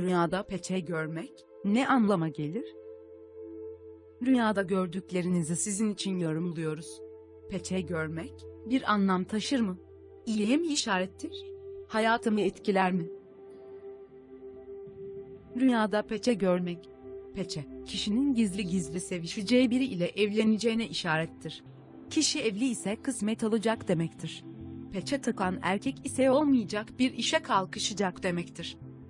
Rüyada peçe görmek ne anlama gelir? Rüyada gördüklerinizi sizin için yorumluyoruz. Peçe görmek bir anlam taşır mı? İyiye mi işarettir? Hayatımı etkiler mi? Rüyada peçe görmek. Peçe, kişinin gizli gizli sevişeceği biri ile evleneceğine işarettir. Kişi evli ise kısmet alacak demektir. Peçe takan erkek ise olmayacak bir işe kalkışacak demektir.